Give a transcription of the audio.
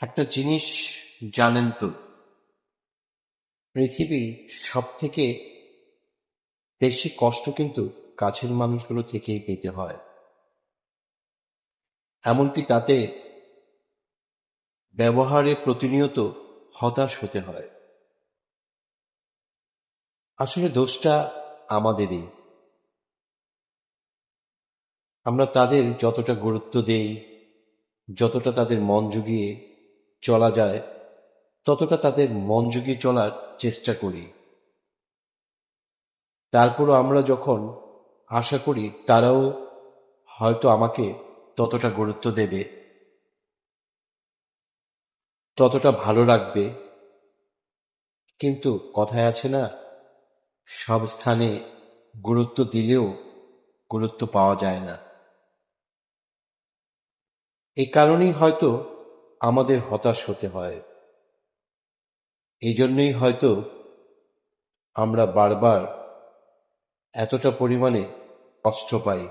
একটা জিনিস জানেন তো, পৃথিবীর সব থেকে বেশি কষ্ট কিন্তু কাছের মানুষগুলো থেকেই পেতে হয়। এমনকি তাতে ব্যবহারে প্রতিনিয়ত হতাশ হতে হয়। আসলে দোষটা আমাদেরই। আমরা তাদের যতটা গুরুত্ব দেই, যতটা তাদের মন জুগিয়ে চলা যায়, ততটা তাদের মন চলার চেষ্টা করি। তারপরও আমরা যখন আশা করি তারাও হয়তো আমাকে ততটা গুরুত্ব দেবে, ততটা ভালো রাখবে, কিন্তু কথায় আছে না, সব স্থানে গুরুত্ব দিলেও গুরুত্ব পাওয়া যায় না। এই কারণেই হয়তো আমাদের হতাশ হতে হয়। এই জন্যই হয়তো আমরা বারবার এতটা পরিমাণে কষ্ট পাই।